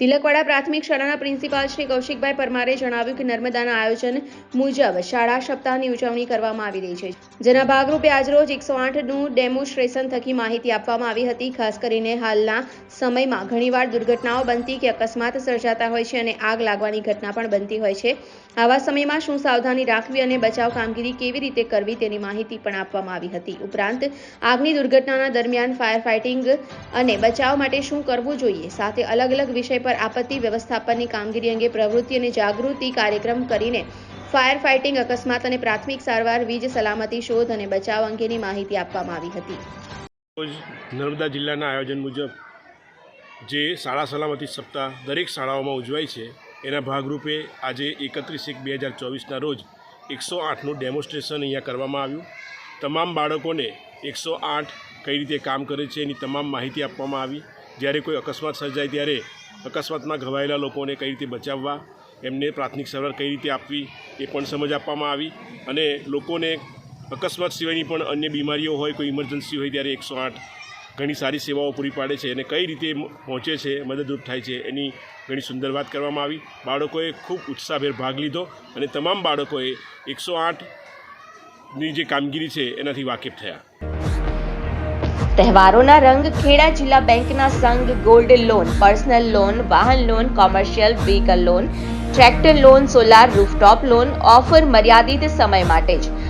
તિલકવાડા પ્રાથમિક શાળાના પ્રિન્સિપાલ શ્રી કૌશિકભાઈ પરમારે જણાવ્યું કે નર્મદાના આયોજન મુજબ શાળા સપ્તાહની ઉજવણી કરવામાં આવી રહી છે, જેના ભાગરૂપે આજરોજ એકસો આઠનું ડેમોન્સ્ટ્રેશન થકી માહિતી આપવામાં આવી હતી. ખાસ કરીને હાલના સમયમાં ઘણીવાર દુર્ઘટનાઓ બનતી કે અકસ્માત સર્જાતા હોય છે અને આગ લાગવાની ઘટના પણ બનતી હોય છે. આવા સમયમાં શું સાવધાની રાખવી અને બચાવ કામગીરી કેવી રીતે કરવી તેની માહિતી પણ આપવામાં આવી હતી. ઉપરાંત, આગની દુર્ઘટનાના દરમિયાન ફાયર ફાઇટિંગ અને બચાવ માટે શું કરવું જોઈએ, સાથે અલગ અલગ વિષય પર આપત્તિ વ્યવસ્થાપનની કામગીરી અંગે પ્રવૃત્તિ અને જાગૃતિ કાર્યક્રમ કરીને ફાયર ફાઇટિંગ અકસ્માત અને પ્રાથમિક સારવાર, વીજ સલામતી શોધ અને બચાવ અંગેની માહિતી આપવામાં આવી હતી. નર્મદા જિલ્લાના આયોજન મુજબ જે શાળા સલામતી સપ્તાહ દરેક શાળાઓમાં ઉજવાય છે એના ભાગરૂપે આજે એકત્રીસ એક બે હજાર ચોવીસના રોજ એકસો આઠનું ડેમોન્સ્ટ્રેશન અહીંયા કરવામાં આવ્યું. તમામ બાળકોને એકસો આઠ કઈ રીતે કામ કરે છે એની તમામ માહિતી આપવામાં આવી. જ્યારે કોઈ અકસ્માત સર્જાય ત્યારે અકસ્માતમાં ઘવાયેલા લોકોને કઈ રીતે બચાવવા, એમને પ્રાથમિક સારવાર કઈ રીતે આપવી એ પણ સમજ આપવામાં આવી. અને લોકોને અકસ્માત સિવાયની પણ અન્ય બીમારીઓ હોય, કોઈ ઇમરજન્સી હોય ત્યારે એકસો આઠ ઘણી સારી સેવાઓ પૂરી પાડે છે અને કઈ રીતે પહોંચે છે, મદદરૂપ થાય છે એની ઘણી સુંદર વાત કરવામાં આવી. બાળકોએ ખૂબ ઉત્સાહભેર ભાગ લીધો અને તમામ બાળકોએ એકસો આઠની જે કામગીરી છે એનાથી વાકેફ થયા. તહેવારોના રંગ ખેડા જિલ્લા બેંકના સંઘ ગોલ્ડ લોન, પર્સનલ લોન, વાહન loan, commercial vehicle loan, tractor loan, solar rooftop loan, offer મર્યાદિત સમય માટે જ.